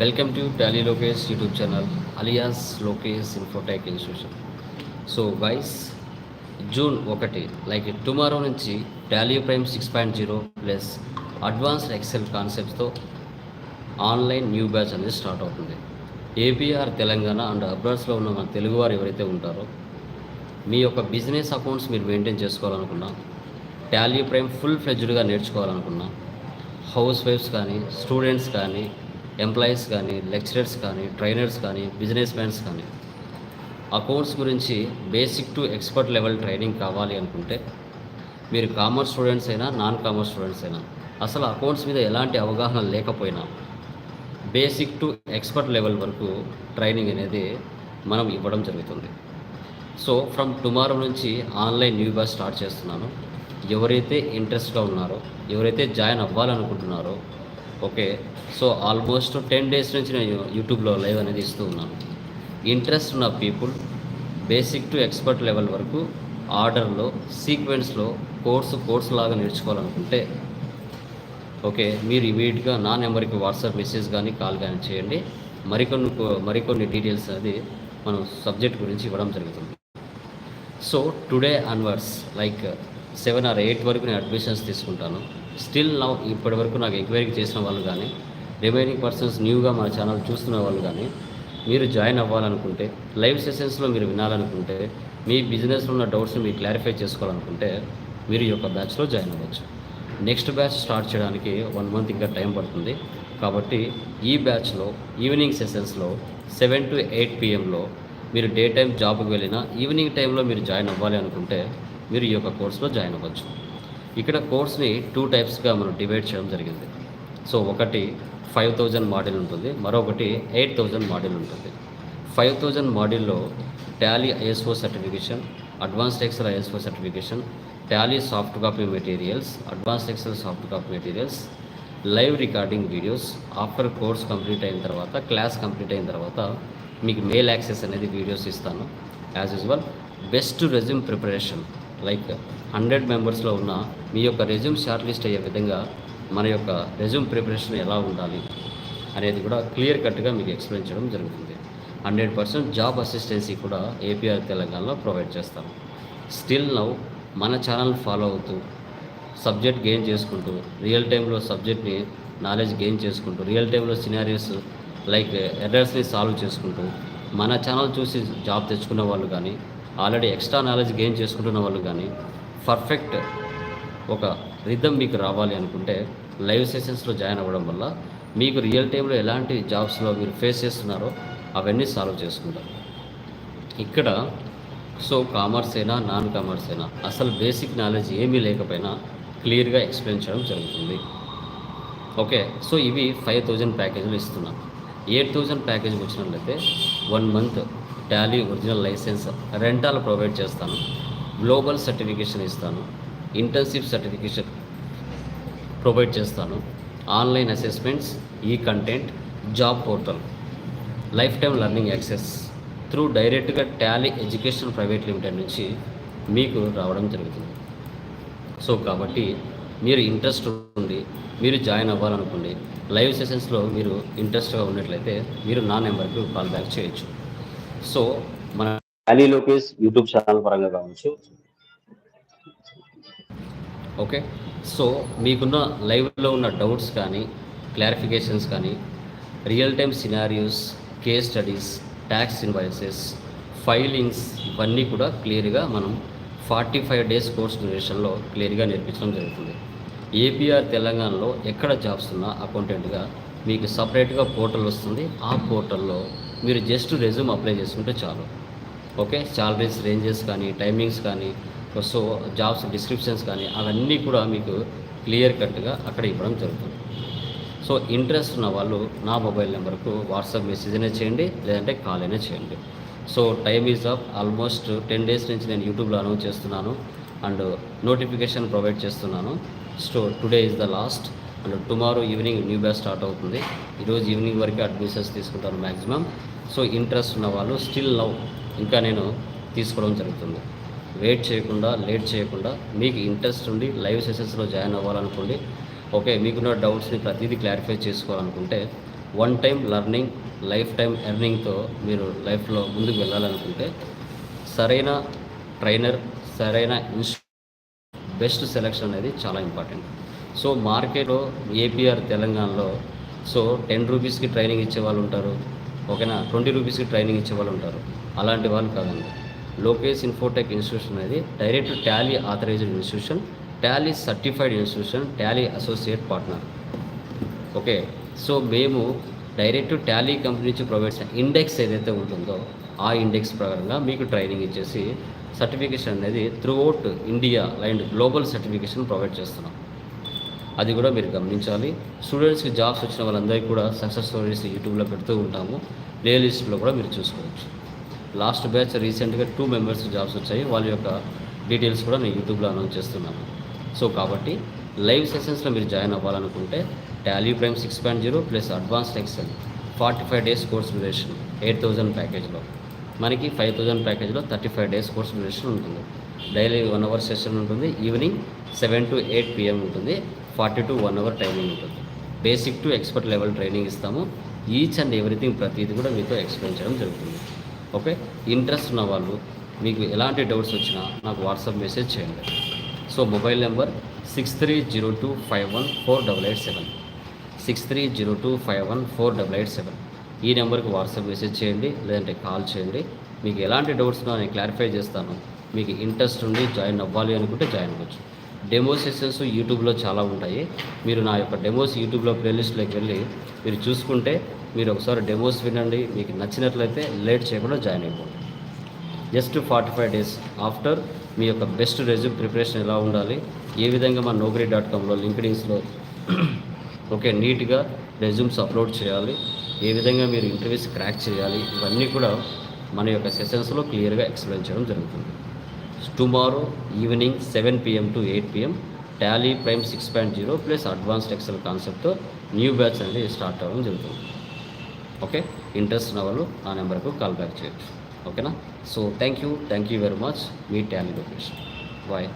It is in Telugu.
Welcome to Tally Lokesh YouTube channel alias Lokesh infotech institution so guys June ఒకటి లైక్ టుమారో నుంచి Tally prime six point zero plus advanced Excel కాన్సెప్ట్స్తో online new batch అనేది స్టార్ట్ అవుతుంది. ఏపీఆర్ తెలంగాణ అండ్ అబ్రాడ్స్లో ఉన్న మన తెలుగువారు ఎవరైతే ఉంటారో మీ యొక్క బిజినెస్ అకౌంట్స్ మీరు మెయింటైన్ చేసుకోవాలనుకున్నా టాలీ ప్రైమ్ ఫుల్ ఫ్లెడ్జ్డ్గా నేర్చుకోవాలనుకున్నా హౌస్ వైఫ్స్ కానీ స్టూడెంట్స్ కానీ ఎంప్లాయీస్ కానీ లెక్చరర్స్ కానీ ట్రైనర్స్ కానీ బిజినెస్ మ్యాన్స్ కానీ. అకౌంట్స్ గురించి basic to expert level training కావాలి అనుకుంటే మీరు కామర్స్ స్టూడెంట్స్ అయినా నాన్ కామర్స్ స్టూడెంట్స్ అయినా అసలు అకౌంట్స్ మీద ఎలాంటి అవగాహన లేకపోయినా బేసిక్ టు ఎక్స్పర్ట్ లెవెల్ వరకు ట్రైనింగ్ అనేది మనం ఇవ్వడం జరుగుతుంది. సో ఫ్రమ్ టుమారో నుంచి ఆన్లైన్ న్యూ బ్యాచ్ స్టార్ట్ చేస్తున్నాను. ఎవరైతే ఇంట్రెస్ట్గా ఉన్నారో ఎవరైతే join అవ్వాలనుకుంటున్నారో okay. So almost ten days నుంచి నేను యూట్యూబ్లో లైవ్ అనేది ఇస్తూ ఉన్నాను. ఇంట్రెస్ట్ ఉన్న people basic to expert level వరకు ఆర్డర్లో సీక్వెన్స్లో కోర్సు కోర్సు లాగా నేర్చుకోవాలనుకుంటే ఓకే మీరు ఇమీడియట్గా నా నెంబర్కి వాట్సాప్ మెసేజ్ కానీ కాల్ కానీ చేయండి. మరికొన్ని కో- మరికొన్ని డీటెయిల్స్ అది మనం సబ్జెక్ట్ గురించి ఇవ్వడం జరుగుతుంది. So today onwards like seven or eight వరకు నేను అడ్మిషన్స్ తీసుకుంటాను. స్టిల్ నా ఇప్పటి వరకు నాకు ఎంక్వైరీ చేసిన వాళ్ళు కానీ రిమైనింగ్ పర్సన్స్ న్యూగా మన ఛానల్ చూస్తున్న వాళ్ళు కానీ మీరు జాయిన్ అవ్వాలనుకుంటే లైవ్ సెషన్స్లో మీరు వినాలనుకుంటే మీ బిజినెస్లో ఉన్న డౌట్స్ని మీరు క్లారిఫై చేసుకోవాలనుకుంటే మీరు ఈ యొక్క బ్యాచ్లో జాయిన్ అవ్వచ్చు. నెక్స్ట్ బ్యాచ్ స్టార్ట్ చేయడానికి వన్ మంత్ ఇంకా టైం పడుతుంది. కాబట్టి ఈ బ్యాచ్లో ఈవినింగ్ సెషన్స్లో సెవెన్ టు ఎయిట్ పిఎంలో మీరు డే టైం జాబ్కి వెళ్ళినా ఈవినింగ్ టైంలో మీరు జాయిన్ అవ్వాలి అనుకుంటే మీరు ఈ యొక్క కోర్సులో జాయిన్ అవ్వచ్చు. ఇక్కడ కోర్స్ని టూ టైప్స్గా మనం డివైడ్ చేయడం జరిగింది. సో ఒకటి ఫైవ్ థౌజండ్ మాడ్యూల్ ఉంటుంది మరొకటి ఎయిట్ థౌజండ్ మాడ్యూల్ ఉంటుంది. ఫైవ్ థౌజండ్ మాడ్యూల్లో Tally ISO certification advanced Excel ISO certification Tally soft copy materials advanced Excel soft copy materials live recording videos after course complete అయిన తర్వాత క్లాస్ కంప్లీట్ అయిన తర్వాత మీకు మెయిల్ యాక్సెస్ అనేది వీడియోస్ ఇస్తాను. As usual best resume preparation like hundred మెంబర్స్లో ఉన్న మీ యొక్క రెజ్యూమ్ షార్ట్ లిస్ట్ అయ్యే విధంగా మన యొక్క రెజ్యూమ్ ప్రిపరేషన్ ఎలా ఉండాలి అనేది కూడా క్లియర్ కట్గా మీకు ఎక్స్ప్లెయిన్ చేయడం జరుగుతుంది. హండ్రెడ్ పర్సెంట్ జాబ్ అసిస్టెన్సీ కూడా ఏపీఆర్ తెలంగాణలో ప్రొవైడ్ చేస్తాం. స్టిల్ నౌ మన ఛానల్ ఫాలో అవుతూ సబ్జెక్ట్ గెయిన్ చేసుకుంటూ రియల్ టైంలో సబ్జెక్ట్ని నాలెడ్జ్ గెయిన్ చేసుకుంటూ రియల్ టైంలో సినారియోస్ లైక్ ఎర్రర్స్ని సాల్వ్ చేసుకుంటూ మన ఛానల్ చూసి జాబ్ తెచ్చుకున్న వాళ్ళు కానీ ఆల్రెడీ ఎక్స్ట్రా నాలెడ్జ్ గెయిన్ చేసుకుంటున్న వాళ్ళు కానీ పర్ఫెక్ట్ ఒక రిధం మీకు రావాలి అనుకుంటే లైవ్ సెషన్స్లో జాయిన్ అవ్వడం వల్ల మీకు రియల్ టైంలో ఎలాంటి జాబ్స్లో మీరు ఫేస్ చేస్తున్నారో అవన్నీ సాల్వ్ చేసుకుంటారు. ఇక్కడ సో కామర్స్ అయినా నాన్ కామర్స్ అయినా అసలు బేసిక్ నాలెడ్జ్ ఏమీ లేకపోయినా క్లియర్గా ఎక్స్ప్లెయిన్ చేయడం జరుగుతుంది. ఓకే సో ఇవి ఫైవ్ థౌజండ్ ప్యాకేజీలు ఇస్తున్నాం. ఎయిట్ థౌజండ్ ప్యాకేజ్ వచ్చినట్లయితే one month Tally original license రెంటాలు provide చేస్తాను. గ్లోబల్ సర్టిఫికేషన్ ఇస్తాను. ఇంటర్న్షిప్ సర్టిఫికేషన్ ప్రొవైడ్ చేస్తాను. ఆన్లైన్ అసెస్మెంట్స్ ఈ content job portal life time learning access through డైరెక్ట్గా టాలీ ఎడ్యుకేషన్ ప్రైవేట్ లిమిటెడ్ నుంచి మీకు రావడం జరుగుతుంది. సో కాబట్టి మీరు ఇంట్రెస్ట్ ఉండి మీరు జాయిన్ అవ్వాలనుకోండి లైవ్ సెషన్స్లో మీరు ఇంట్రెస్ట్గా ఉన్నట్లయితే మీరు నా నెంబర్కి కాల్ బ్యాక్ చేయొచ్చు. సో మన అలీ లోకేష్ యూట్యూబ్ ఛానల్ పరంగా కావచ్చు. ఓకే. సో మీకున్న లైవ్లో ఉన్న డౌట్స్ కానీ క్లారిఫికేషన్స్ కానీ real time scenarios case studies tax invoices filings ఇవన్నీ కూడా క్లియర్గా మనం ఫార్టీ ఫైవ్ డేస్ కోర్స్ డ్యూరేషన్లో క్లియర్గా నేర్పించడం జరుగుతుంది. ఏపీఆర్ తెలంగాణలో ఎక్కడ జాబ్స్ ఉన్నా అకౌంటెంట్గా మీకు సపరేట్గా పోర్టల్ వస్తుంది. ఆ పోర్టల్లో మీరు జస్ట్ రెజ్యూమ్ అప్లై చేసుకుంటే చాలు. ఓకే? సాలరీస్ రేంజెస్ కానీ టైమింగ్స్ కానీ సో జాబ్స్ డిస్క్రిప్షన్స్ కానీ అవన్నీ కూడా మీకు క్లియర్ కట్గా అక్కడ ఇవ్వడం జరుగుతుంది. సో ఇంట్రెస్ట్ ఉన్న వాళ్ళు నా మొబైల్ నెంబర్కు వాట్సాప్ మెసేజ్ అయినా చేయండి లేదంటే కాల్ అయినా చేయండి. So time is of almost ten days నుంచి నేను యూట్యూబ్లో అనౌన్స్ చేస్తున్నాను అండ్ నోటిఫికేషన్ ప్రొవైడ్ చేస్తున్నాను. So today is the last. And tomorrow evening new batch start అవుతుంది. ఈరోజు ఈవినింగ్ వరకే అడ్మిషన్స్ తీసుకుంటాను మ్యాక్సిమం సో ఇంట్రెస్ట్ ఉన్న వాళ్ళు స్టిల్ నౌ ఇంకా నేను తీసుకోవడం జరుగుతుంది. వెయిట్ చేయకుండా లేట్ చేయకుండా మీకు ఇంట్రెస్ట్ ఉండి లైవ్ సెషన్స్లో జాయిన్ అవ్వాలనుకోండి ఓకే మీకున్న డౌట్స్ని ప్రతిదీ క్లారిఫై చేసుకోవాలనుకుంటే one time learning life time ఎర్నింగ్తో మీరు లైఫ్లో ముందుకు వెళ్ళాలనుకుంటే సరైన ట్రైనర్ సరైన ఇన్స్ బెస్ట్ సెలెక్షన్ అనేది చాలా ఇంపార్టెంట్ సో మార్కెట్లో ఏపీఆర్ తెలంగాణలో సో టెన్ రూపీస్కి ట్రైనింగ్ ఇచ్చే వాళ్ళు ఉంటారు. ఓకేనా? ట్వంటీ రూపీస్కి ట్రైనింగ్ ఇచ్చే వాళ్ళు ఉంటారు. అలాంటి వాళ్ళు కాదండి. లోకేష్ ఇన్ఫోటెక్ ఇన్స్టిట్యూషన్ అనేది direct Tally authorised institution Tally certified institution Tally associate partner. Okay? So మేము డైరెక్ట్ టాలీ కంపెనీ నుంచి ప్రొవైడ్ చేసిన ఇండెక్స్ ఏదైతే ఉంటుందో ఆ ఇండెక్స్ ప్రకారంగా మీకు ట్రైనింగ్ ఇచ్చేసి సర్టిఫికేషన్ అనేది throughout India and global certification provide చేస్తున్నాం. అది కూడా మీరు గమనించాలి. స్టూడెంట్స్కి జాబ్స్ వచ్చిన వాళ్ళందరికీ కూడా సక్సెస్ స్టోరీస్ యూట్యూబ్లో పెడుతూ ఉంటాము. ప్లేలిస్ట్లో కూడా మీరు చూసుకోవచ్చు. లాస్ట్ బ్యాచ్ రీసెంట్గా టూ మెంబర్స్ జాబ్స్ వచ్చాయి. వాళ్ళ యొక్క డీటెయిల్స్ కూడా నేను యూట్యూబ్లో అనౌన్స్ చేస్తున్నాను. సో కాబట్టి లైవ్ సెషన్స్లో మీరు జాయిన్ అవ్వాలనుకుంటే Tally Prime six point zero plus advanced Excel forty five days course duration eight thousand ప్యాకేజ్లో. మనకి five thousand ప్యాకేజ్లో thirty five days course duration ఉంటుంది. డైలీ వన్ అవర్ సెషన్ ఉంటుంది. Evening seven to eight PM ఉంటుంది. Forty to one hour timing ఉంటుంది. Basic to expert level training ఇస్తాము. ఈచ్ అండ్ ఎవ్రీథింగ్ ప్రతిదీ కూడా మీతో ఎక్స్ప్లెయిన్ చేయడం జరుగుతుంది. ఓకే? ఇంట్రెస్ట్ ఉన్న వాళ్ళు మీకు ఎలాంటి డౌట్స్ వచ్చినా నాకు వాట్సాప్ మెసేజ్ చేయండి. So mobile number six three zero two five one four double eight seven six three zero two five one four double eight seven ఈ నెంబర్కి వాట్సాప్ మెసేజ్ చేయండి లేదంటే కాల్ చేయండి. మీకు ఎలాంటి డౌట్స్ నేను క్లారిఫై చేస్తాను. మీకు ఇంట్రెస్ట్ ఉండి జాయిన్ అవ్వాలి అనుకుంటే జాయిన్ అవ్వచ్చు. డెమో సెషన్స్ యూట్యూబ్లో చాలా ఉంటాయి. మీరు నా యొక్క డెమోస్ యూట్యూబ్లో ప్లేలిస్ట్లోకి వెళ్ళి మీరు చూసుకుంటే మీరు ఒకసారి డెమోస్ వినండి. మీకు నచ్చినట్లయితే లేట్ చేయకుండా జాయిన్ అయిపోండి. Just forty five days after మీ యొక్క బెస్ట్ రెజ్యూమ్ ప్రిపరేషన్ ఎలా ఉండాలి ఏ విధంగా మన నౌకరీ డాట్ కామ్లో లింక్డ్ఇన్స్లో ఓకే నీట్గా రెజ్యూమ్స్ అప్లోడ్ చేయాలి. ఏ విధంగా మీరు ఇంటర్వ్యూస్ క్రాక్ చేయాలి ఇవన్నీ కూడా మన యొక్క సెషన్స్లో క్లియర్గా ఎక్స్ప్లెయిన్ చేయడం జరుగుతుంది. Tomorrow evening seven PM to eight PM Tally Prime six point zero plus advanced Excel కాన్సెప్ట్తో న్యూ బ్యాచ్ అనేది స్టార్ట్ అవ్వడం జరుగుతుంది. ఓకే ఇంట్రెస్ట్ ఉన్న వాళ్ళు ఆ నెంబర్కు కాల్ బ్యాక్ చేయొచ్చు. ఓకేనా so thank you thank you very much me Tally location bye